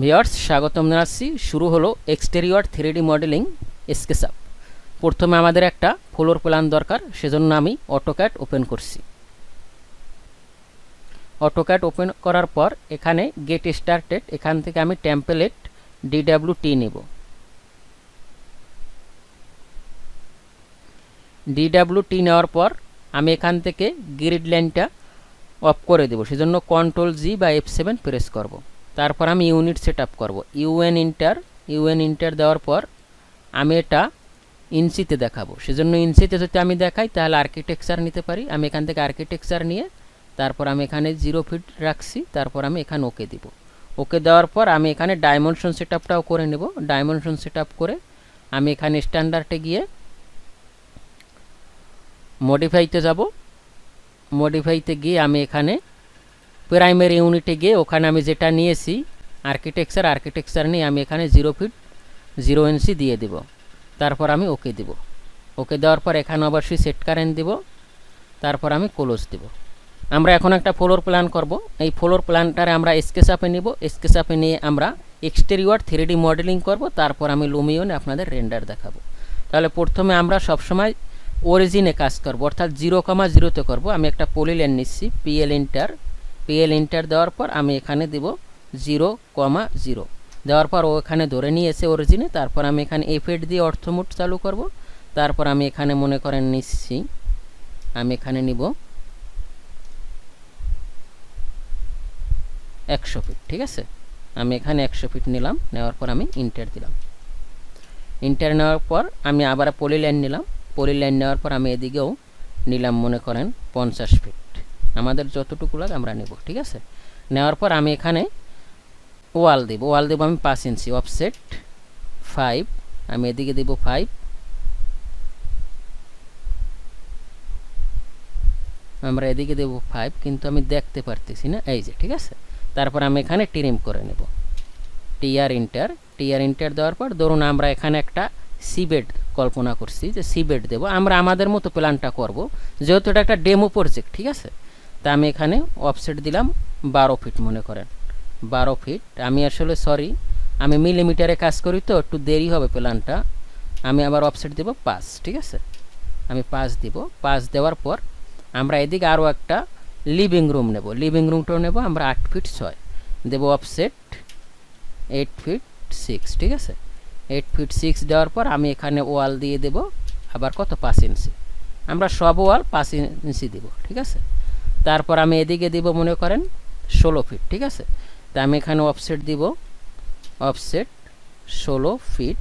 Viewers স্বাগতম জানাচ্ছি। শুরু হলো এক্সটেরিয়র থ্রিডি মডেলিং স্কেচআপ। প্রথমে আমাদের একটা ফ্লোর প্ল্যান দরকার, সেজন্য আমি অটোক্যাট ওপেন করছি। অটোক্যাট ওপেন করার পর এখানে গেট স্টার্টেড, এখান থেকে আমি টেম্পলেট ডিডাব্লিউ টি নেব। ডিডাব্লিউ টি নেওয়ার পর আমি এখান থেকে গ্রিড লাইনটা অফ করে দেবো, সেজন্য কন্ট্রোল জি বা এফ সেভেন প্রেস করব। তারপর আমি ইউনিট সেট আপ করব। ইউএন ইন্টার ইউএন ইন্টার দেওয়ার পর আমি এটা ইঞ্চিতে দেখাবো। সেজন্য ইঞ্চিতে যদি আমি দেখাই, তাহলে আর্কিটেকচার নিতে পারি। আমি এখান থেকে আর্কিটেকচার নিয়ে তারপর আমি এখানে জিরো ফিট রাখছি। তারপর আমি এখানে ওকে দিব। ওকে দেওয়ার পর আমি এখানে ডাইমেনশন সেট আপটাও করে নেব। ডাইমেনশন সেট আপ করে আমি এখানে স্ট্যান্ডার্ডে গিয়ে মডিফাইতে যাব। মডিফাইতে গিয়ে আমি এখানে প্রাইমারি ইউনিটে গিয়ে ওখানে আমি যেটা নিয়েছি আর্কিটেকচার আর্কিটেকচার নিয়ে আমি এখানে জিরো ফিট জিরো ইঞ্চি দিয়ে দিব। তারপর আমি ওকে দিব। ওকে দেওয়ার পর এখানে অবশ্যই সেট কারেন্ট দিব। তারপর আমি ক্লোজ দিব। আমরা এখন একটা ফ্লোর প্ল্যান করব। এই ফ্লোর প্ল্যানটারে আমরা স্কেচ আপে নিব। স্কেচ আপে নিয়ে আমরা এক্সটেরিয়র থ্রিডি মডেলিং করব। তারপর আমি লুমিয়নে আপনাদের রেন্ডার দেখাবো। তাহলে প্রথমে আমরা সবসময় অরিজিনে কাজ করব। অর্থাৎ জিরো কমা জিরোতে করব। আমি একটা পলিলেন নিচ্ছি পিএল ইন্টার পিএল ইন্টার দেওয়ার পর আমি এখানে দিব জিরো কমা জিরো দেওয়ার পর ও এখানে ধরে নিয়েছে অরিজিনে তারপর আমি এখানে এফেড দিয়ে অর্থমোট চালু করব। তারপর আমি এখানে মনে করেন নিচ্ছি, আমি এখানে নিব একশো ফিট ঠিক আছে? আমি এখানে একশো ফিট নিলাম, নেওয়ার পর আমি ইন্টার দিলাম। ইন্টার নেওয়ার পর আমি আবার পলি লাইন নিলাম। পলি লাইন নেওয়ার পর আমি এদিকেও নিলাম মনে করেন পঞ্চাশ ফিট আমাদের যতটুকু লাগে আমরা নেব, ঠিক আছে? নেওয়ার পর আমি এখানে ওয়াল দেব। ওয়াল দেবো আমি পাঁচ ইঞ্চি, অফসেট ফাইভ আমি এদিকে দেব ফাইভ আমরা এদিকে দেবো ফাইভ কিন্তু আমি দেখতে পারতেছি না, এই যে, ঠিক আছে? তারপর আমি এখানে টিরিম করে নেব। টিআর ইন্টার টিআর ইন্টার দেওয়ার পর ধরুন আমরা এখানে একটা সিবেড কল্পনা করছি, যে সিবেড দেবো। আমরা আমাদের মতো প্ল্যানটা করব, যেহেতু এটা একটা ডেমো প্রজেক্ট ঠিক আছে? তা আমি এখানে অফসেট দিলাম বারো ফিট মনে করেন। বারো ফিট আমি আসলে সরি আমি মিলিমিটারে কাজ করি তো, একটু দেরি হবে প্ল্যানটা আমি আবার অফসেট দেব পাঁচ, ঠিক আছে? আমি পাঁচ দিব। পাঁচ দেওয়ার পর আমরা এদিকে আরও একটা লিভিং রুম নেব। লিভিং রুমটাও নেব, আমরা আট ফিট ছয়। দেবো অফসেট এইট ফিট সিক্স ঠিক আছে? এইট ফিট সিক্স দেওয়ার পর আমি এখানে ওয়াল দিয়ে দেব, আবার কত? পাঁচ ইঞ্চি আমরা সব ওয়াল পাঁচ ইঞ্চি দিব, ঠিক আছে? তারপর আমি এদিকে দিব, মনে করেন, ষোলো ফিট ঠিক আছে? তা আমি এখানে অফসেট দিব অফসেট ষোলো ফিট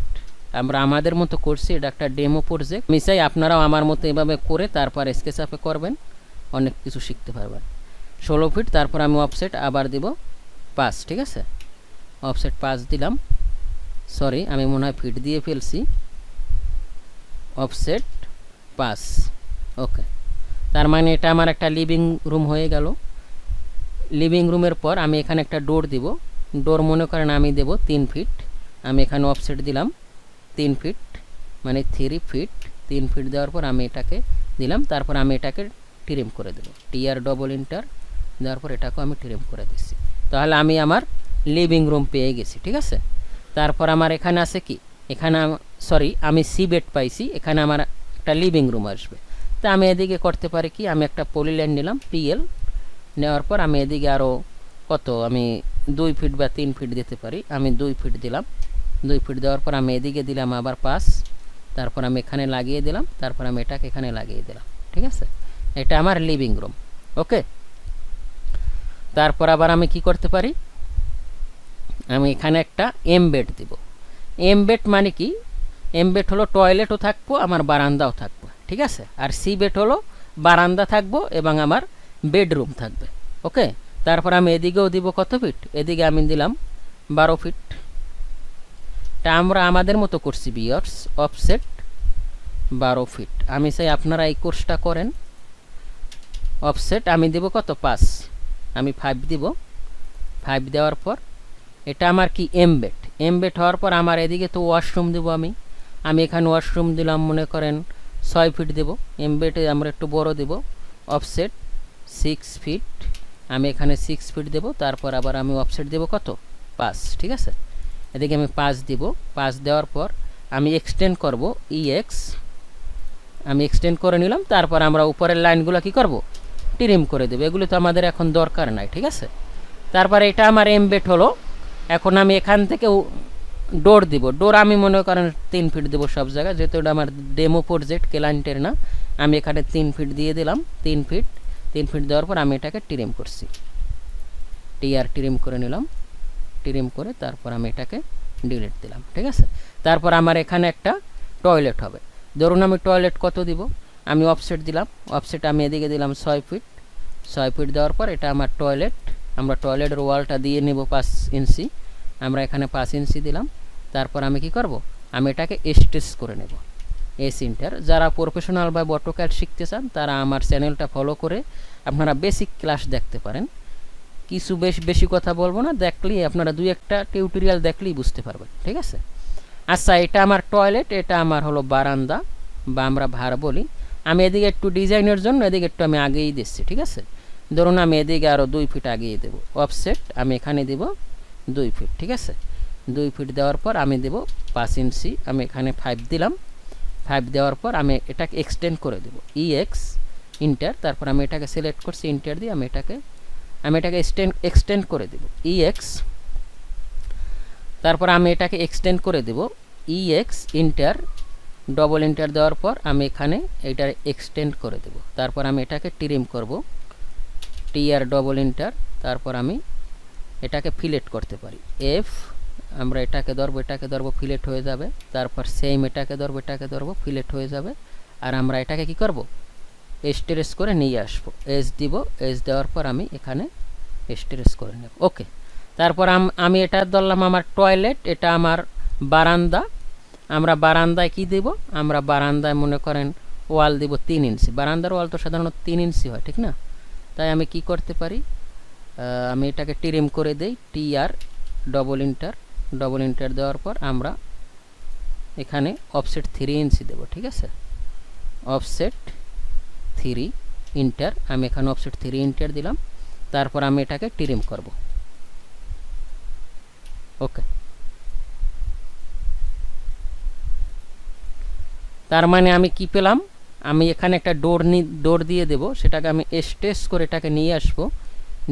আমরা আমাদের মতো করছি, এটা একটা ডেমো প্রজেক্ট আমি চাই আপনারাও আমার মতো এভাবে করে তারপর স্কেচ আপে করবেন, অনেক কিছু শিখতে পারবেন। ষোলো ফিট তারপর আমি অফসেট আবার দিব, পাঁচ, ঠিক আছে? অফসেট পাঁচ দিলাম। সরি আমি মনে হয় ফিট দিয়ে ফেলছি। অফসেট পাঁচ ওকে তার মানে এটা আমার একটা লিভিং রুম হয়ে গেল। লিভিং রুমের পর আমি এখানে একটা ডোর দিব। ডোর মনে করেন আমি দেব তিন ফিট আমি এখানে অফসেট দিলাম তিন ফিট মানে থ্রি ফিট তিন ফিট দেওয়ার পর আমি এটাকে দিলাম। তারপর আমি এটাকে ট্রিম করে দেবো। টিআর ডবল ইন্টার দেওয়ার পর এটাকেও আমি ট্রিম করে দিচ্ছি। তাহলে আমি আমার লিভিং রুম পেয়ে গেছি, ঠিক আছে? তারপর আমার এখানে আছে কি? এখানে সরি আমি সি বেড পাইছি। এখানে আমার একটা লিভিং রুম আসবে। তা আমি এদিকে করতে পারি কি? আমি একটা পলিল্যান্ড নিলাম পিএল নেওয়ার পর আমি এদিকে আরও কত? আমি দুই ফিট বা তিন ফিট দিতে পারি। আমি দুই ফিট দিলাম। দুই ফিট দেওয়ার পর আমি এদিকে দিলাম আবার পাস তারপর আমি এখানে লাগিয়ে দিলাম। তারপর আমি এটাকে এখানে লাগিয়ে দিলাম। ঠিক আছে? এটা আমার লিভিং রুম ওকে? তারপর আবার আমি কি করতে পারি? আমি এখানে একটা এমবেড দিব। এমবেড মানে কি? এমবেড হলো টয়লেটও থাকব, আমার বারান্দাও থাকব। ঠিক আছে? আর সি বেড হলো বারান্দা থাকব এবং আমার বেডরুম থাকবে, ওকে? তারপর আমি এদিকেও দিব কত ফিট? এদিকে আমি দিলাম বারো ফিট। তা আমরা আমাদের মতো করছি বিয়ার্স অফসেট বারো ফিট। আমি চাই আপনারা এই কোর্সটা করেন। অফসেট আমি দেব কত? পাঁচ। আমি ফাইভ দিব। ফাইভ দেওয়ার পর এটা আমার কি? এমবেট এমবেট হওয়ার পর আমার এদিকে তো ওয়াশরুম দেবো আমি। আমি এখানে ওয়াশরুম দিলাম, মনে করেন ছয় ফিট দেব। এমবেটে আমরা একটু বড় দেব। অফসেট সিক্স ফিট আমি এখানে সিক্স ফিট দেব। তারপর আবার আমি অফসেট দেব কত? পাঁচ, ঠিক আছে? এদিকে আমি পাঁচ দিব। পাঁচ দেওয়ার পর আমি এক্সটেন্ড করব ইএক্স আমি এক্সটেন্ড করে নিলাম। তারপর আমরা উপরের লাইনগুলো কি করব? ট্রিম করে দেবো। এগুলো তো আমাদের এখন দরকার নাই, ঠিক আছে? তারপর এটা আমার এমবেট হলো। এখন আমি এখান থেকে ডোর দিব। ডোর আমি মনে করেন তিন ফিট দেবো সব জায়গায়, যেহেতু এটা আমার ডেমো প্রজেক্ট ক্লায়েন্টের না, আমি এখানে তিন ফিট দিয়ে দিলাম, তিন ফিট তিন ফিট দেওয়ার পর আমি এটাকে ট্রিম করছি। টিআর ট্রিম করে নিলাম ট্রিম করে তারপর আমি এটাকে ডিলিট দিলাম, ঠিক আছে? তারপর আমার এখানে একটা টয়লেট হবে। ধরুন আমি টয়লেট কত দিব? আমি অফসেট দিলাম অফসেট আমি এদিকে দিলাম ছয় ফিট ছয় ফিট দেওয়ার পর এটা আমার টয়লেট আমরা টয়লেটের ওয়ালটা দিয়ে নেব পাঁচ ইঞ্চি, আমরা এখানে পাঁচ ইঞ্চি দিলাম। তারপর আমি কি করব? আমি এটাকে স্টেচ করে নেব। এস ইন্টার যারা প্রফেশনাল বা অটোক্যাড শিখতে চান, তারা আমার চ্যানেলটা ফলো করে আপনারা বেসিক ক্লাস দেখতে পারেন। কিছু বেশ বেশি কথা বলব না, দেখলেই আপনারা দুই একটা টিউটোরিয়াল দেখলেই বুঝতে পারবেন, ঠিক আছে? আচ্ছা এটা আমার টয়লেট এটা আমার হলো বারান্দা, বা আমরা ভার বলি। আমি এদিকে একটু ডিজাইনের জন্য, এদিকে একটু আমি আগেই দিচ্ছি, ঠিক আছে? ধরুন আমি এদিকে আরও দুই ফিট আগিয়ে দেবো। অফসেট আমি এখানে দেব দুই ফিট ঠিক আছে? দুই ফিট দেওয়ার পর আমি দেব পাঁচ ইঞ্চি। আমি এখানে ফাইভ দিলাম। ফাইভ দেওয়ার পর আমি এটাকে এক্সটেন্ড করে দেবো। ই এক্স ইন্টার তারপর আমি এটাকে সিলেক্ট করছি ইন্টার দিয়ে আমি এটাকে আমি এটাকে এক্সটেন্ড এক্সটেন্ড করে দেব। ই এক্স তারপর আমি এটাকে এক্সটেন্ড করে দেব। E X enter double enter দেওয়ার পর আমি এখানে এটা এক্সটেন্ড করে দেব। তারপর আমি এটাকে ট্রিম করব। টি আর ডবল ইন্টার তারপর আমি এটাকে ফিলেট করতে পারি। এফ আমরা এটাকে ধরবো এটাকে ধরবো ফিলেট হয়ে যাবে। তারপর সেম এটাকে ধরবো এটাকে ধরবো ফিলেট হয়ে যাবে। আর আমরা এটাকে কি করব? স্টেরেস করে নিয়ে আসব। এস দিব এস দেওয়ার পর আমি এখানে স্টেরেস করে নেব। ওকে তারপর আমি এটা ধরলাম আমার টয়লেট এটা আমার বারান্দা। আমরা বারান্দায় কি দেব? আমরা বারান্দায় মনে করেন ওয়াল দিব তিন ইঞ্চি বারান্দার ওয়াল তো সাধারণত তিন ইঞ্চি হয়, ঠিক না? তাই আমি কি করতে পারি? আমি এটাকে টিরিম করে দেই T R double enter double enter দেওয়ার পর আমরা এখানে অফসেট থ্রি ইঞ্চি দেবো, ঠিক আছে? অফসেট থ্রি ইন্টার আমি এখানে অফসেট থ্রি ইন্টার দিলাম, তারপর আমি এটাকে টিরিম করব। ওকে তার মানে আমি কি পেলাম? আমি এখানে একটা ডোর নি ডোর দিয়ে দেব, সেটাকে আমি স্টেস করে এটাকে নিয়ে আসব।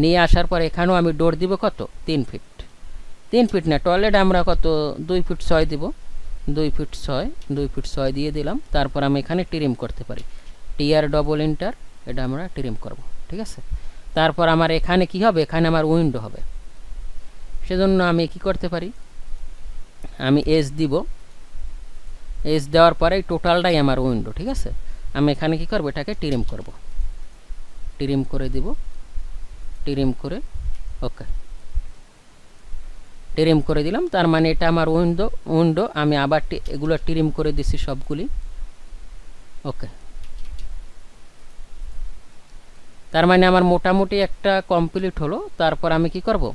নিয়ে আসার পর এখানেও আমি ডোর দিব কত? তিন ফিট তিন ফিট না, টয়লেট আমরা কত, দুই ফিট ছয় দিব। দুই ফিট ছয়, দুই ফিট ছয় দিয়ে দিলাম। তারপর আমি এখানে টিরিম করতে পারি। টিআর ডবল ইন্টার এটা আমরা টিরিম করব, ঠিক আছে? তারপর আমার এখানে কি হবে? এখানে আমার উইন্ডো হবে। সেজন্য আমি কি করতে পারি? আমি এস দিব। এস দেওয়ার পরে টোটালটাই আমার উইন্ডো ঠিক আছে? আমি এখানে কি করব? এটাকে টিরিম করব। টিরিম করে দিব। টিরিম করে ওকে টিরিম করে দিলাম। তার মানে এটা আমার উইন্ডো উইন্ডো, আমি আবার এগুলো টিরিম করে দিছি সবগুলি। ওকে। তার মানে আমার মোটামুটি একটা কমপ্লিট হলো। তারপর আমি কি করব?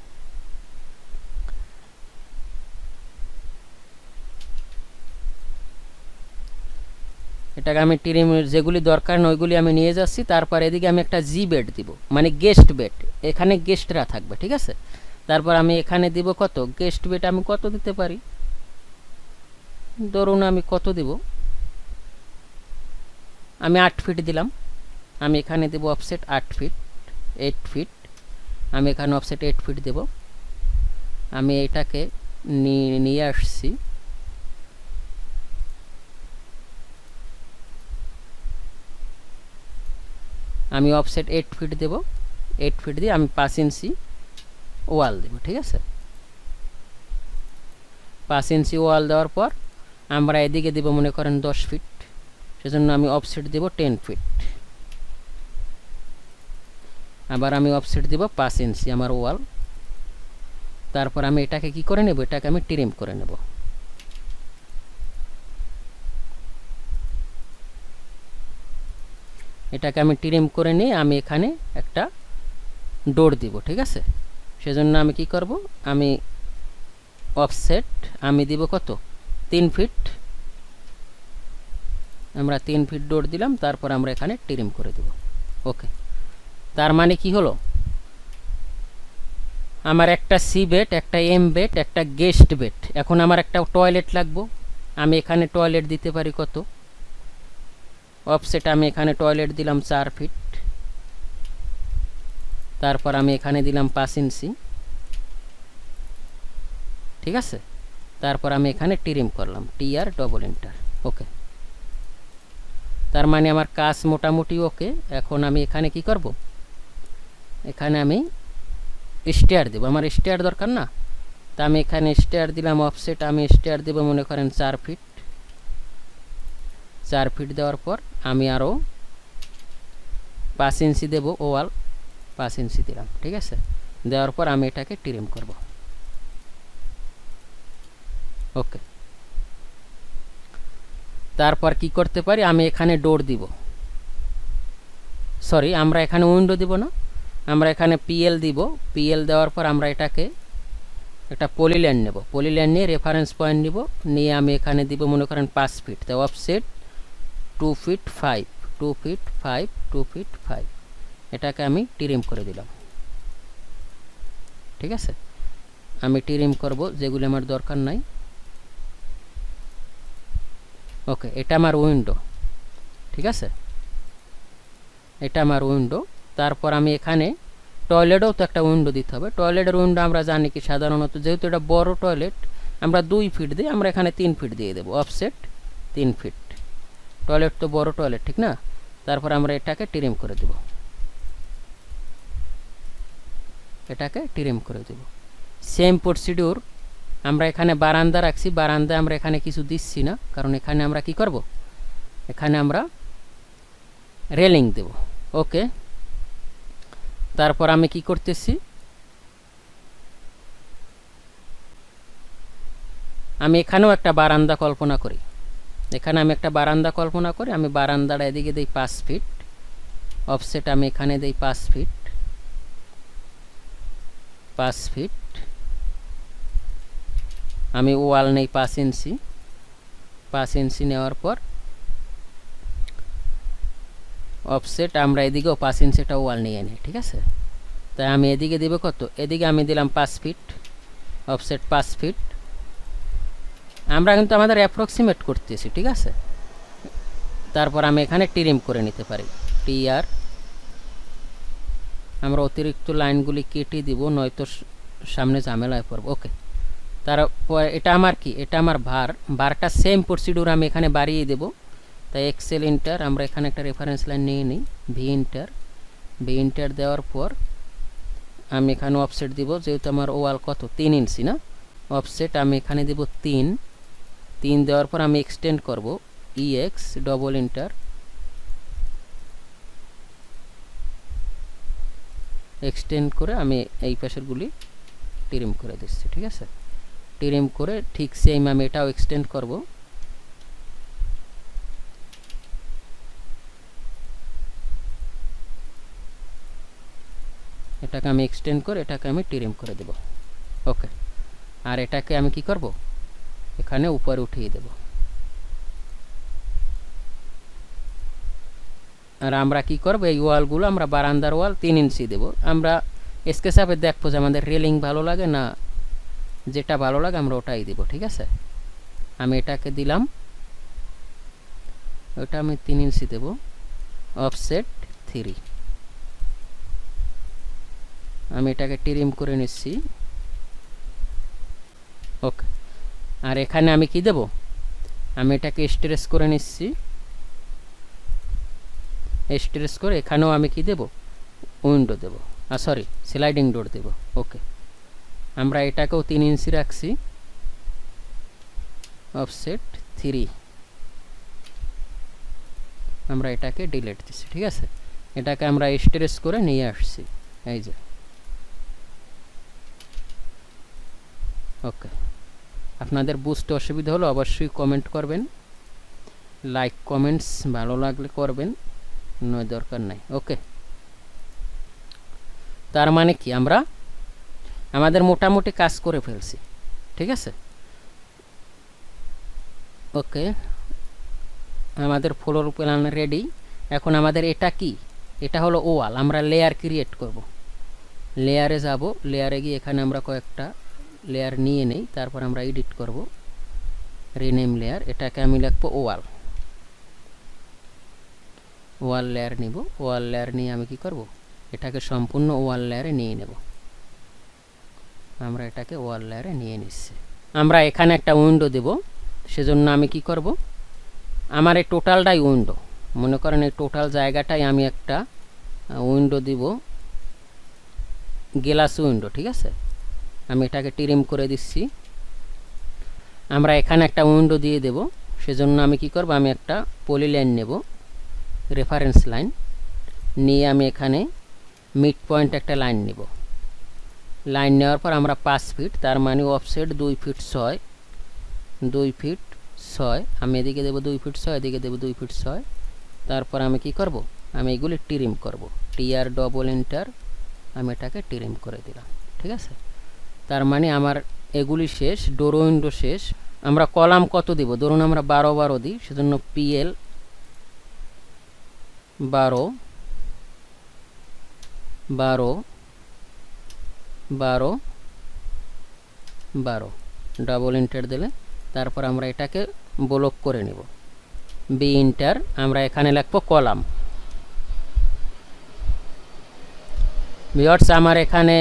এটাকে আমি টিরিম যেগুলি দরকার ওইগুলি আমি নিয়ে যাচ্ছি। তারপর এদিকে আমি একটা জি বেড দিব। মানে গেস্ট বেড এখানে গেস্টরা থাকবে, ঠিক আছে? তারপর আমি এখানে দিব কত? গেস্ট বেড আমি কত দিতে পারি? ধরুন আমি কত দিব? আমি আট ফিট দিলাম। আমি এখানে দেব অফসেট আট ফিট এইট ফিট আমি এখানে অফসেট এইট ফিট দেব। আমি এটাকে নিয়ে আসছি। আমি অফসেট এইট ফিট দেব। এইট ফিট দিয়ে আমি পাঁচ ইঞ্চি ওয়াল দেব, ঠিক আছে? পাঁচ ইঞ্চি ওয়াল দেওয়ার পর আমরা এদিকে দেব, মনে করেন, দশ ফিট। সেজন্য আমি অফসেট দেব টেন ফিট আবার আমি অফসেট দেব পাঁচ ইঞ্চি আমার ওয়াল। তারপর আমি এটাকে কি করে নেব? এটাকে আমি ট্রিম করে নেব। এটাকে আমি ট্রিম করে নিয়ে আমি এখানে একটা ডোর দিব, ঠিক আছে? সেজন্য আমি কি করব? আমি অফসেট আমি দিব কত? তিন ফিট আমরা তিন ফিট ডোর দিলাম, তারপর আমরা এখানে ট্রিম করে দেব। ওকে তার মানে কি হলো? আমার একটা সি বেড একটা এম বেড একটা গেস্ট বেড এখন আমার একটা টয়লেট লাগবো। আমি এখানে টয়লেট দিতে পারি কত? অফসেট আমি এখানে টয়লেট দিলাম চার ফিট তারপর আমি এখানে দিলাম পাঁচ ইঞ্চি। ঠিক আছে? তারপর আমি এখানে টিরিম করলাম টি আর ডবল ইন্টার ওকে তার মানে আমার কাজ মোটামুটি ওকে এখন আমি এখানে কি করব? এখানে আমি স্টেয়ার দেবো, আমার স্টেয়ার দরকার না। তা আমি এখানে স্টেয়ার দিলাম অফসেট আমি স্টেয়ার দেবো, মনে করেন চার ফিট চার ফিট দেওয়ার পর আমি আরও পাঁচ ইঞ্চি দেবো ওয়াল পাঁচ ইঞ্চি দিলাম, ঠিক আছে? দেওয়ার পর আমি এটাকে ট্রিম করব। ওকে তারপর কি করতে পারি? আমি এখানে ডোর দিব। সরি আমরা এখানে উইন্ডো দিব না। আমরা এখানে পিএল দিব। পিএল দেওয়ার পর আমরা এটাকে, একটা পলিল্যান্ড নেব। পলিল্যান্ড নিয়ে রেফারেন্স পয়েন্ট নিব। নিয়ে আমি এখানে দিব, মনে করেন, পাঁচ ফিট তো offset two feet five two feet five two feet five এটাকে আমি টিরিম করে দিলাম। ঠিক আছে? আমি টিরিম করব, যেগুলি আমার দরকার নাই। ওকে, এটা আমার উইন্ডো। ঠিক আছে? এটা আমার উইন্ডো। তারপর আমি এখানে টয়লেটও তো একটা উইন্ডো দিতে হবে। টয়লেটের উইন্ডো আমরা জানি কি সাধারণত, যেহেতু এটা বড় টয়লেট, আমরা দুই ফিট দিই আমরা এখানে তিন ফিট দিয়ে দেবো। অফসেট, তিন ফিট। টয়লেট তো বড় টয়লেট, ঠিক না? তারপর আমরা এটাকে টিরিম করে দেব। এটাকে টিরিম করে দেব। সেম প্রসিডিউর আমরা এখানে বারান্দা রাখছি। বারান্দা আমরা এখানে কিছু দিচ্ছি না, কারণ এখানে আমরা কি করব? এখানে আমরা রেলিং দেব। ওকে তারপর আমি কি করতেছি? আমি এখানেও একটা বারান্দা কল্পনা করি। এখানে আমি একটা বারান্দা কল্পনা করি। আমি বারান্দাটা এদিকে দিই পাঁচ ফিট অফসেট আমি এখানে দিই পাঁচ ফিট পাঁচ ফিট। আমি ওয়াল নেই পাঁচ ইঞ্চি। পাঁচ ইঞ্চি নেওয়ার পর অফসেট আমরা এদিকেও পাঁচ ইঞ্চি একটা ওয়াল নিয়ে নিই, ঠিক আছে? তাই আমি এদিকে দেবো কত? এদিকে আমি দিলাম পাঁচ ফিট অফসেট পাঁচ ফিট। আমরা কিন্তু আমাদের অ্যাপ্রক্সিমেট করতেছি, ঠিক আছে? তারপর আমি এখানে টিরিম করে নিতে পারি টি আর আমরা অতিরিক্ত লাইনগুলি কেটে দিব, নয়তো সামনে ঝামেলায় পড়ব। ওকে তারপর এটা আমার কি? এটা আমার ভার ভারটা সেম প্রসিডিউর আমি এখানে বাড়িয়ে দেব। তাই এক্সেল ইন্টার আমরা এখানে একটা রেফারেন্স লাইন নিয়ে নিই। ভি ইন্টার ভি ইন্টার দেওয়ার পর আমি এখানে অফসেট দিব, যেহেতু আমার ওয়াল কত? তিন ইঞ্চি না? অফসেট আমি এখানে দেব তিন। তিন দেওয়ার পর আমি এক্সটেন্ড করব। E X double enter extend করে আমি এই পাশেরগুলি টিরিম করে দিচ্ছি, ঠিক আছে? টিরিম করে ঠিক সেম আমি এটাও এক্সটেন্ড করব। এটাকে আমি এক্সটেন্ড করে এটাকে আমি টিরিম করে দেব। ওকে। আর এটাকে আমি কি করব? এখানে উপরে উঠিয়ে দেব। আর আমরা কি করব? এই ওয়ালগুলো আমরা বারান্দার ওয়াল তিন ইঞ্চি দেবো। আমরা স্কেচাপে দেখব যে আমাদের রেলিং ভালো লাগে না যেটা ভালো লাগে আমরা ওটাই দেবো, ঠিক আছে? আমি এটাকে দিলাম। ওটা আমি তিন ইঞ্চি দেব। Offset three. আমি এটাকে টিরিম করে নিচ্ছি। ওকে। আর এখানে আমি কি দেব? আমি এটাকে স্ট্রেস করে নিচ্ছি। স্ট্রেস করে এখানেও আমি কি দেব? উইন্ডো দেব। আর সরি স্লাইডিং ডোর দেব। ওকে আমরা এটাকেও তিন ইঞ্চি রাখছি। অফসেট থ্রি আমরা এটাকে ডিলেট দিচ্ছি ঠিক আছে? এটাকে আমরা স্ট্রেস করে নিয়ে আসছি। এই যে। ওকে আপনাদের বুঝতে অসুবিধা হলে অবশ্যই কমেন্ট করবেন। লাইক কমেন্টস ভালো লাগলে করবেন। নয়, দরকার নাই ওকে তার মানে কি? আমরা আমাদের মোটামুটি কাজ করে ফেলছি, ঠিক আছে? ওকে আমাদের ফ্লোর প্ল্যান রেডি এখন আমাদের এটা কি? এটা হলো ওয়াল আমরা লেয়ার ক্রিয়েট করব। লেয়ারে যাব লেয়ারে গিয়ে এখানে আমরা কয়েকটা লেয়ার নিয়ে নেই, তারপর আমরা এডিট করব। রিনেম লেয়ার এটাকে আমি লিখব ওয়াল ওয়াল লেয়ার নিব। ওয়াল লেয়ার নিয়ে আমি কি করব? এটাকে সম্পূর্ণ ওয়াল লেয়ারে নিয়ে নেব। আমরা এটাকে ওয়াল লেয়ারে নিয়ে নিচ্ছি। আমরা এখানে একটা উইন্ডো দেব। সেজন্য আমি কি করব? আমার এই টোটালটাই উইন্ডো। মনে করেন এই টোটাল জায়গাটাই আমি একটা উইন্ডো দিব। গ্লাস উইন্ডো, ঠিক আছে? আমি এটাকে টিরিম করে দিচ্ছি। আমরা এখানে একটা উইন্ডো দিয়ে দেব। সেজন্য আমি কি করব? আমি একটা পলি লাইন নেব। রেফারেন্স লাইন নিয়ে আমি এখানে মিড পয়েন্ট একটা লাইন নেব। লাইন নেওয়ার পর আমরা পাঁচ ফিট তার মানে অফসেট দুই ফিট ছয়, দুই ফিট ছয়, আমি এদিকে দেবো দুই ফিট ছয়, এদিকে দেবো দুই ফিট ছয়, তারপর আমি কি করব? আমি এগুলি টিরিম করব। টিআর ডবল এন্টার আমি এটাকে টিরিম করে দিলাম, ঠিক আছে? তার মানে আমার এগুলি শেষ ডোরো উইন্ডো শেষ। আমরা কলাম কত দিব? ধরুন আমরা বারো বারো দিই, সেজন্য পিএল বারো বারো বারো বারো। ডাবল ইন্টার দিলে তারপর আমরা এটাকে ব্লক করে নেব। বি ইন্টার আমরা এখানে লিখব কলাম ভিওর্স আমার এখানে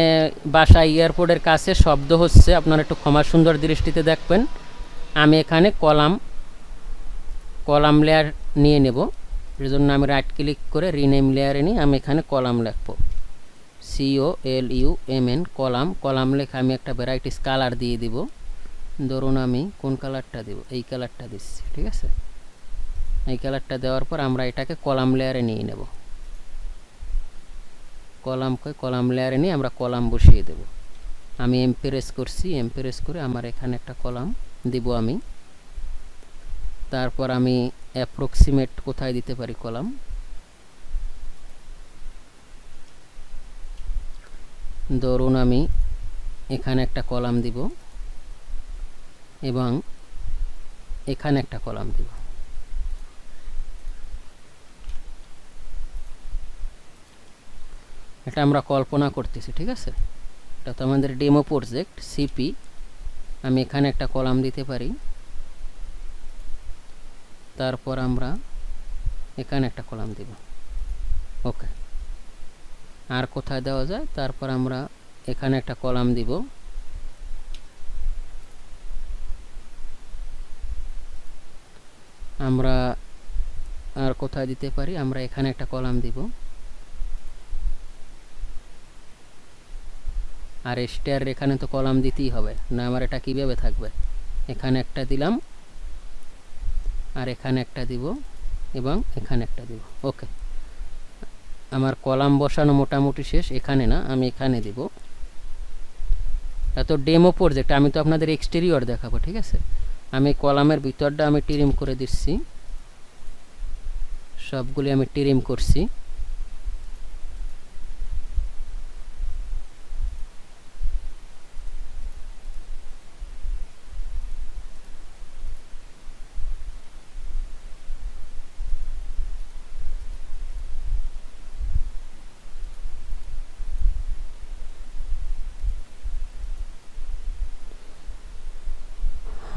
বাসা এয়ারপোর্টের কাছে শব্দ হচ্ছে, আপনারা একটু ক্ষমা সুন্দর দৃষ্টিতে দেখবেন। আমি এখানে কলাম কলাম লেয়ার নিয়ে নেব। এর জন্য আমি রাইট ক্লিক করে রিনেম লেয়ারে নিয়ে আমি এখানে কলাম লিখব। C O L U M N column. Column লেখা আমি একটা ভ্যারাইটিস কালার দিয়ে দিব। ধরুন আমি কোন কালারটা দেব? এই কালারটা দিচ্ছি, ঠিক আছে? এই কালারটা দেওয়ার পর আমরা এটাকে কলাম লেয়ারে নিয়ে নেব। কলাম কই কলাম লেয়ারে নিয়ে আমরা কলাম বসিয়ে দেব। আমি এমপ্রেস করছি এমপ্রেস করে আমার এখানে একটা কলাম দিব আমি। তারপর আমি অ্যাপ্রক্সিমেট কোথায় দিতে পারি কলাম? ধরুন আমি এখানে একটা কলাম দিব এবং এখানে একটা কলাম দিব। এটা আমরা কল্পনা করতেছি, ঠিক আছে? এটা তো আমাদের ডেমো প্রজেক্ট সিপি আমি এখানে একটা কলাম দিতে পারি। তারপর আমরা এখানে একটা কলাম দিব। ওকে। আর কোথায় দেওয়া যায়? তারপর আমরা এখানে একটা কলাম দিব। আমরা আর কোথায় দিতে পারি? আমরা এখানে একটা কলাম দিব। আর স্টার এখানে তো কলাম দিতেই হবে। না, আমার এটা কীভাবে থাকবে? এখানে একটা দিলাম। আর এখানে একটা দিব এবং এখানে একটা দিব। ওকে। আমার কলাম বসানো মোটামুটি শেষ, এখানে না, আমি এখানে দিব। এত ডেমো প্রজেক্ট, আমি তো আপনাদের এক্সটেরিয়র দেখাবো, ঠিক আছে? আমি কলামের ভিতরটা আমি টিরিম করে দিচ্ছি। সবগুলি আমি টিরিম করছি।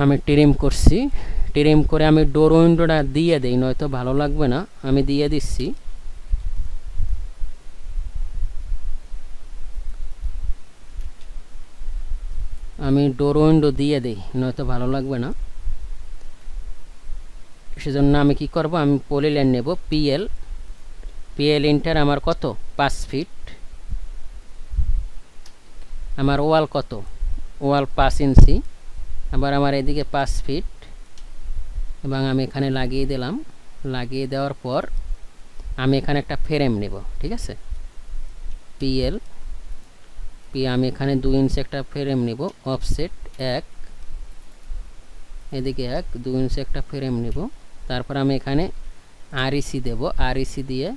আমি টিরিম করছি। টিরিম করে আমি ডোর উইন্ডোটা দিয়ে দিই, নয়তো ভালো লাগবে না। আমি দিয়ে দিচ্ছি। আমি ডোর উইন্ডো দিয়ে দিই, নয়তো ভালো লাগবে না। সেজন্য আমি কি করব, আমি পলিলাইন নেব পিএল পিএল ইন্টার আমার কত? পাঁচ ফিট আমার ওয়াল কত? ওয়াল পাঁচ ইঞ্চি আবার আমার এদিকে পাঁচ ফিট এবং আমি এখানে লাগিয়ে দিলাম। লাগিয়ে দেওয়ার পর আমি এখানে একটা ফ্রেম নেব, ঠিক আছে? পিএল পি আমি এখানে দু ইঞ্চি একটা ফ্রেম নেব অফসেট এক, এদিকে এক, দু ইঞ্চি একটা ফ্রেম নেব। তারপর আমি এখানে আরইসি দেব আরইসি দিয়ে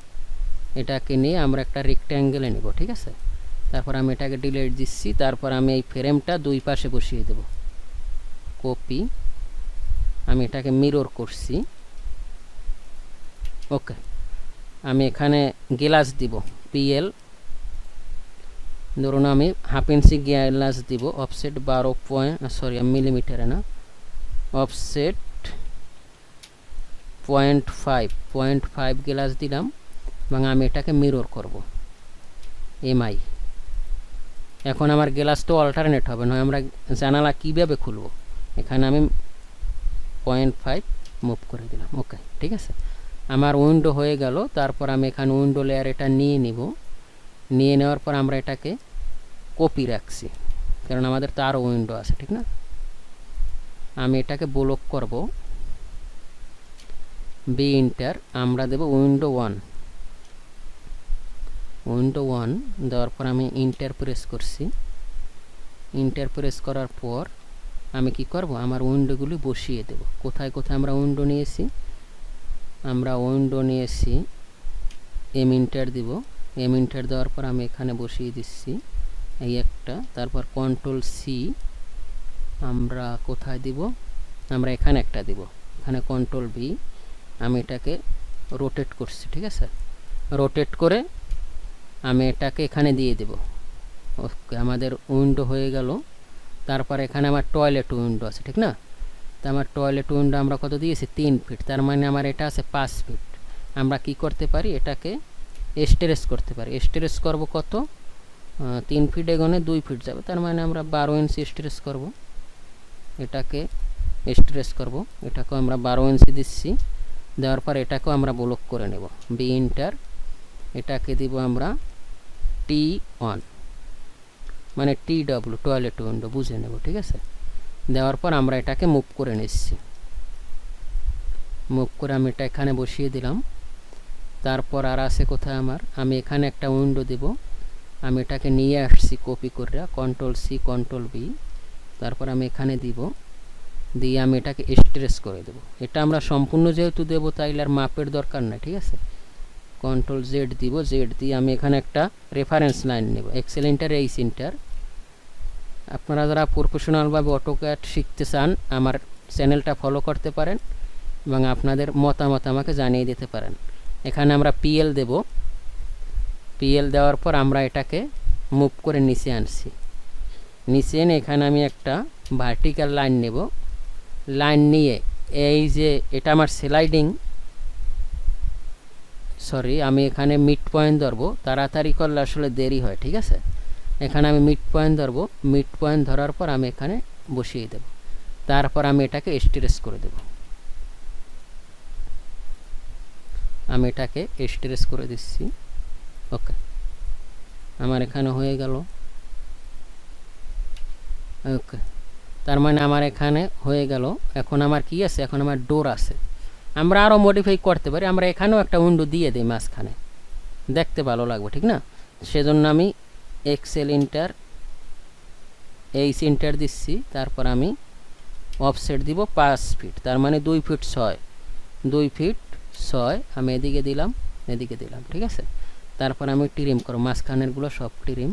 এটাকে নিয়ে আমরা একটা রেক্ট্যাঙ্গেলে নেব, ঠিক আছে? তারপর আমি এটাকে ডিলেট দিচ্ছি, তারপর আমি এই ফ্রেমটা দুই পাশে বসিয়ে দেব। কপি আমি এটাকে মিরর করছি। ওকে আমি এখানে গ্লাস দিব পিএল ধরুন আমি হাফ ইঞ্চি গ্লাস দিব অফসেট বারো পয়েন্ট সরি মিলিমিটারে না। Offset point five point five glass দিলাম, এবং আমি এটাকে মিরর করব এমআই এখন আমার গ্লাসটা অল্টারনেট হবে, নয় আমরা জানালা কীভাবে খুলব? এখানে আমি পয়েন্ট ফাইভ মুভ করে দিলাম ওকে ঠিক আছে? আমার উইন্ডো হয়ে গেল, তারপর আমি এখানে উইন্ডো লেয়ার এটা নিয়ে নিব। নিয়ে নেওয়ার পর আমরা এটাকে কপি রাখছি, কারণ আমাদের তো আরও উইন্ডো আছে, ঠিক না? আমি এটাকে ব্লক করব। বি ইন্টার আমরা দেব উইন্ডো ওয়ান উইন্ডো ওয়ান দেওয়ার পর আমি ইন্টার প্রেস করছি। ইন্টার প্রেস করার পর আমি কি করব? আমার উইন্ডোগুলি বসিয়ে দেব। কোথায় কোথায় আমরা উইন্ডো নিয়েছি? আমরা উইন্ডো নিয়েছি, এম ইন্টার দিব। এম ইন্টার দেওয়ার পর আমি এখানে বসিয়ে দিচ্ছি এই একটা। তারপর কন্ট্রোল সি আমরা কোথায় দিব? আমরা এখানে একটা দিব। এখানে কন্ট্রোল বি। আমি এটাকে রোটেট করছি, ঠিক আছে? রোটেট করে আমি এটাকে এখানে দিয়ে দেব। ওকে, আমাদের উইন্ডো হয়ে গেল। তারপর এখানে আমার টয়লেট উইন্ডো আছে, ঠিক না? তো আমার টয়লেট উইন্ডো আমরা কত দিয়েছি? তিন ফিট তার মানে আমার এটা আছে পাঁচ ফিট আমরা কি করতে পারি? এটাকে স্টেরেস করতে পারি। স্টেরেস করব কত? তিন ফিট এগোনে দুই ফিট যাবে। তার মানে আমরা বারো ইঞ্চি স্ট্রেস করব। এটাকে স্ট্রেস করব। এটাকেও আমরা বারো ইঞ্চি দিচ্ছি। দেওয়ার পর এটাকেও আমরা ব্লক করে নেব। বি ইন্টার এটাকে দিব আমরা টি ওয়ান মানে টি ডাব্লু টয়লেট উইন্ডো বুঝে নেব, ঠিক আছে? দেওয়ার পর আমরা এটাকে মুভ করে নিচ্ছি। মুভ করে আমি এটা এখানে বসিয়ে দিলাম। তারপর আর আছে কোথায় আমার? আমি এখানে একটা উইন্ডো দেব। আমি এটাকে নিয়ে আসছি কপি করে কন্ট্রোল সি কন্ট্রোল বি তারপর আমি এখানে দিব। দিয়ে আমি এটাকে স্ট্রেস করে দেব। এটা আমরা সম্পূর্ণ যেহেতু দেবো, তাইলে আর মাপের দরকার নাই, ঠিক আছে? কন্ট্রোল জেড দিব জেড দিয়ে আমি এখানে একটা রেফারেন্স লাইন নেব। এক্সেল ইন্টার এইচ ইন্টার আপনারা যারা প্রফেশনালভাবে অটোক্যাট শিখতে চান, আমার চ্যানেলটা ফলো করতে পারেন এবং আপনাদের মতামত আমাকে জানিয়ে দিতে পারেন। এখানে আমরা পিএল দেব। পিএল দেওয়ার পর আমরা এটাকে মুভ করে নিচে আনছি। নিচে এনে এখানে আমি একটা ভার্টিক্যাল লাইন নেব। লাইন নিয়ে এই যে এটা আমার স্লাইডিং সরি আমি এখানে মিড পয়েন্ট ধরবো। তাড়াতাড়ি করলে আসলে দেরি হয়, ঠিক আছে? এখানে আমি মিড পয়েন্ট ধরবো। মিড পয়েন্ট ধরার পর আমি এখানে বসিয়ে দেব। তারপর আমি এটাকে স্ট্রেস করে দেব। আমি এটাকে স্ট্রেস করে দিচ্ছি। ওকে আমার এখানে হয়ে গেল। ওকে তার মানে আমার এখানে হয়ে গেল। এখন আমার কি আছে? এখন আমার ডোর আছে। আমরা আরও মডিফাই করতে পারি। আমরা এখানেও একটা উইন্ডো দিয়ে দিই মাঝখানে। দেখতে ভালো লাগবে, ঠিক না? সেজন্য আমি এক্সেল ইন্টার এইচ ইন্টার দিচ্ছি, তারপর আমি অফসেট দিব পাঁচ ফিট তার মানে দুই ফিট ছয়। দুই ফিট ছয়, আমি এদিকে দিলাম এদিকে দিলাম, ঠিক আছে? তারপর আমি টিরিম করব মাঝখানেরগুলো সব টিরিম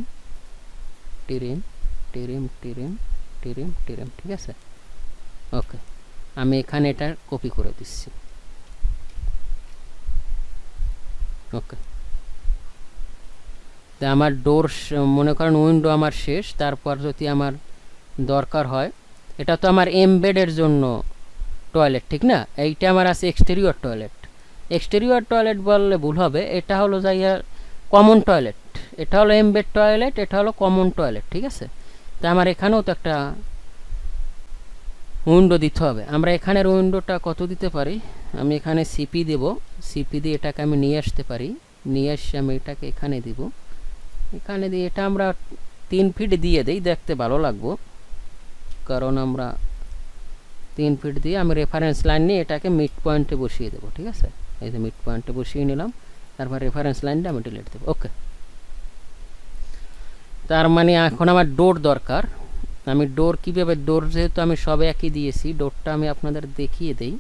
টিরিম টিরিম টিরিম টিরিম টিরিম ঠিক আছে? ওকে আমি এখানে এটা কপি করে দিচ্ছি। ওকে তা আমার ডোর মনে করেন উইন্ডো আমার শেষ, তারপর যদি আমার দরকার হয়, এটা তো আমার এমবেডের জন্য টয়লেট ঠিক না? এইটা আমার আছে এক্সটেরিয়র টয়লেট এক্সটেরিয়র টয়লেট বললে ভুল হবে, এটা হলো যাইয়া কমন টয়লেট এটা হলো এমবেড টয়লেট এটা হলো কমন টয়লেট ঠিক আছে? তা আমার এখানেও তো একটা উইন্ডো দিতে হবে। আমরা এখানের উইন্ডোটা কত দিতে পারি? আমি এখানে সিপি দেব। সিপি দিয়ে এটাকে আমি নিয়ে আসতে পারি। নিয়ে এসে আমি এটাকে এখানে দিব। এখানে দিয়ে এটা আমরা তিন ফিট দিয়ে দিই, দেখতে ভালো লাগবো। কারণ আমরা তিন ফিট দিয়ে আমি রেফারেন্স লাইন নিয়ে এটাকে মিড পয়েন্টে বসিয়ে দেবো, ঠিক আছে? এই যে মিড পয়েন্টে বসিয়ে নিলাম, তারপর রেফারেন্স লাইনটা আমি ডিলিট দেবো ওকে তার মানে এখন আমার ডোর দরকার। আমি ডোর কীভাবে ডোর যেহেতু আমি সব একই দিয়েছি ডোরটা আমি আপনাদের দেখিয়ে দেই।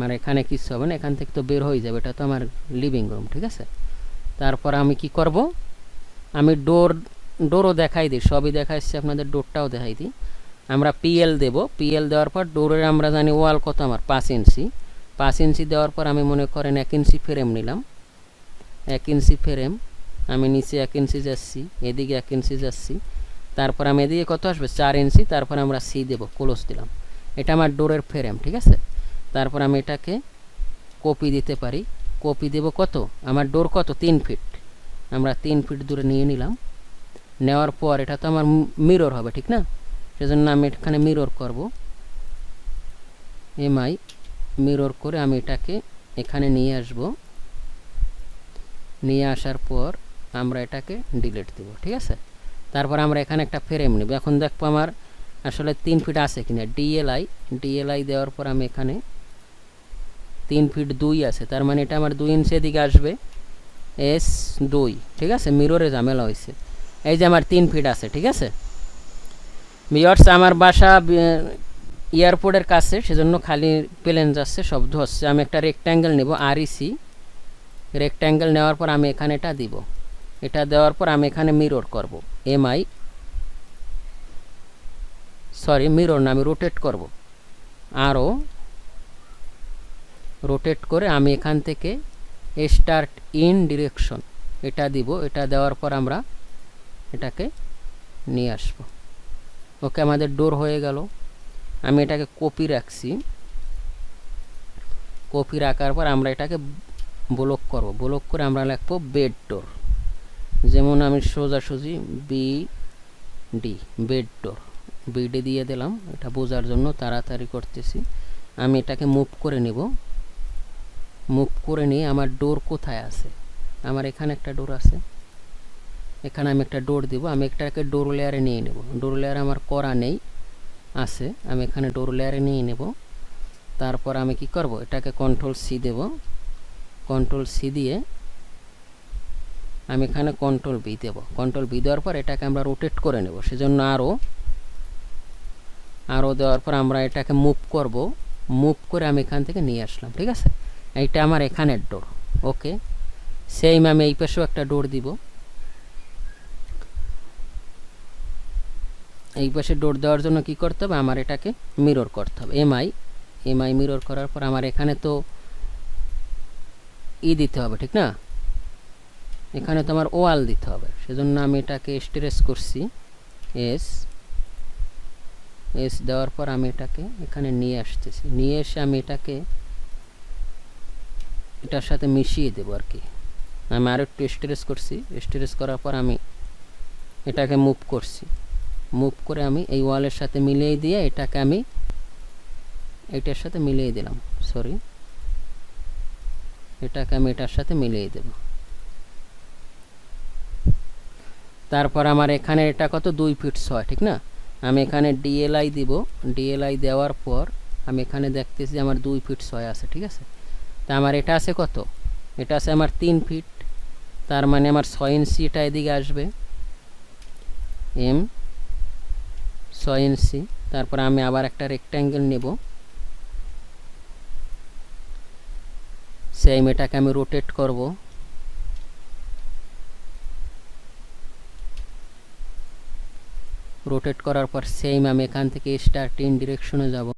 মানে এখানে কিছু হবে না, এখান থেকে তো বের হয়ে যাবে, এটা তো আমার লিভিং রুম ঠিক আছে? তারপর আমি কি করব? আমি ডোর ডোরও দেখাই দিই, সবই দেখাচ্ছি আপনাদের ডোরটাও দেখাই দিই। আমরা পিএল দেব পিএল দেওয়ার পর ডোরের আমরা জানি ওয়াল কত আমার, পাঁচ ইঞ্চি। পাঁচ ইঞ্চি দেওয়ার পর আমি মনে করেন এক ইঞ্চি ফ্রেম নিলাম। এক ইঞ্চি ফ্রেম আমি নিচে এক ইঞ্চি যাচ্ছি, এদিকে এক ইঞ্চি যাচ্ছি। তারপর আমি এদিকে কত আসবে? চার ইঞ্চি, তারপর আমরা সি দেবো ক্লোজ দিলাম। এটা আমার ডোরের ফ্রেম ঠিক আছে? তারপর আমি এটাকে কপি দিতে পারি। কপি দেব কত? আমার ডোর কত? তিন ফিট। আমরা তিন ফিট দূরে নিয়ে নিলাম। নেওয়ার পর এটা তো আমার মিরর হবে, ঠিক না? সেজন্য আমি এখানে মিরর করব। এমআই মিরর করে আমি এটাকে এখানে নিয়ে আসব। নিয়ে আসার পর আমরা এটাকে ডিলিট দেব, ঠিক আছে? তারপর আমরা এখানে একটা ফ্রেম নেব। এখন দেখব আমার আসলে তিন ফিট আছে কিনা। ডিএলআই ডিএলআই দেওয়ার পর আমি এখানে তিন ফিট দুই আছে, তার মানে এটা আমার দুই ইঞ্চি এদিকে আসবে এস দুই, ঠিক আছে? মিররে ঝামেলা হয়েছে এই যে আমার তিন ফিট আছে, ঠিক আছে? বিয়ার্স আমার বাসা এয়ারপোর্টের কাছে, সেজন্য খালি প্লেন যাচ্ছে, শব্দ হচ্ছে। আমি একটা রেক্ট্যাঙ্গেল নেব আরইসি রেক্ট্যাঙ্গেল নেওয়ার পর আমি এখানে এটা দিব। এটা দেওয়ার পর আমি এখানে মিরর করব এমআই সরি মিরর না, আমি রোটেট করব। আরও রোটেট করে আমি এখান থেকে স্টার্ট ইন ডিরেকশন এটা দিব, এটা দেওয়ার পর আমরা এটাকে নিয়ে আসব। ওকে আমাদের ডোর হয়ে গেল। আমি এটাকে কপি রাখছি। কপি রাখার পর আমরা এটাকে ব্লক করব। ব্লক করে আমরা লিখব বেড ডোর যেমন আমি সোজাসুজি B D bed door BD দিয়ে দিলাম। এটা বোঝার জন্য তাড়াতাড়ি করতেছি। আমি এটাকে মুভ করে নেব। মুভ করে নিয়ে আমার ডোর কোথায় আছে? আমার এখানে একটা ডোর আছে। এখানে আমি একটা ডোর দিব, আমি একটাকে ডোর লেয়ারে নিয়ে নেব। ডোর লেয়ার আমার করা নেই, আছে। আমি এখানে ডোর লেয়ারে নিয়ে নেব। তারপর আমি কি করব? এটাকে কন্ট্রোল সি দেব। কন্ট্রোল সি দিয়ে আমি এখানে কন্ট্রোল বি দেব। কন্ট্রোল বি দেওয়ার পর এটাকে আমরা রোটেট করে নেব। সেজন্য আরও আরও দেওয়ার পর আমরা এটাকে মুভ করব। মুভ করে আমি এখান থেকে নিয়ে আসলাম, ঠিক আছে? এইটা আমার এখানের ডোর ওকে সেম আমি এই পাশেও একটা ডোর দিব। এই পাশে ডোর দেওয়ার জন্য কি করতে হবে? আমার এটাকে মিরর করতে হবে। এমআই এমআই মিরর করার পর আমার এখানে তো ই দিতে হবে, ঠিক না? এখানে তো আমার ওয়াল দিতে হবে। সেজন্য আমি এটাকে স্ট্রেস করছি। এস এস দেওয়ার পর আমি এটাকে এখানে নিয়ে আসতেছি। নিয়ে এসে আমি এটাকে এটার সাথে মিশিয়ে দেবো আর কি। আমি আরও একটু স্ট্রেস করছি। স্ট্রেস করার পর আমি এটাকে মুভ করছি। মুভ করে আমি এই ওয়ালের সাথে মিলিয়ে দিয়ে এটাকে আমি এটার সাথে মিলিয়ে দিলাম। সরি এটাকে আমি এটার সাথে মিলিয়ে দেব। তারপর আমার এখানে এটা কত? দুই ফিট ছয়, ঠিক না? আমি এখানে ডিএলআই দিব। ডিএলআই দেওয়ার পর আমি এখানে দেখতেছি আমার দুই ফিট ছয় আছে, ঠিক আছে? তা আমার এটা আছে কত? এটা আছে আমার তিন ফিট তার মানে আমার ছয় ইঞ্চি এটা এদিকে আসবে। এম ছয় ইঞ্চি, তারপর আমি আবার একটা রেক্ট্যাঙ্গেল নেব। সেই এটাকে আমি রোটেট করব। রোটেট করার পর সেম আমি এখান থেকে স্টার্ট ডিরেকশনে যাব।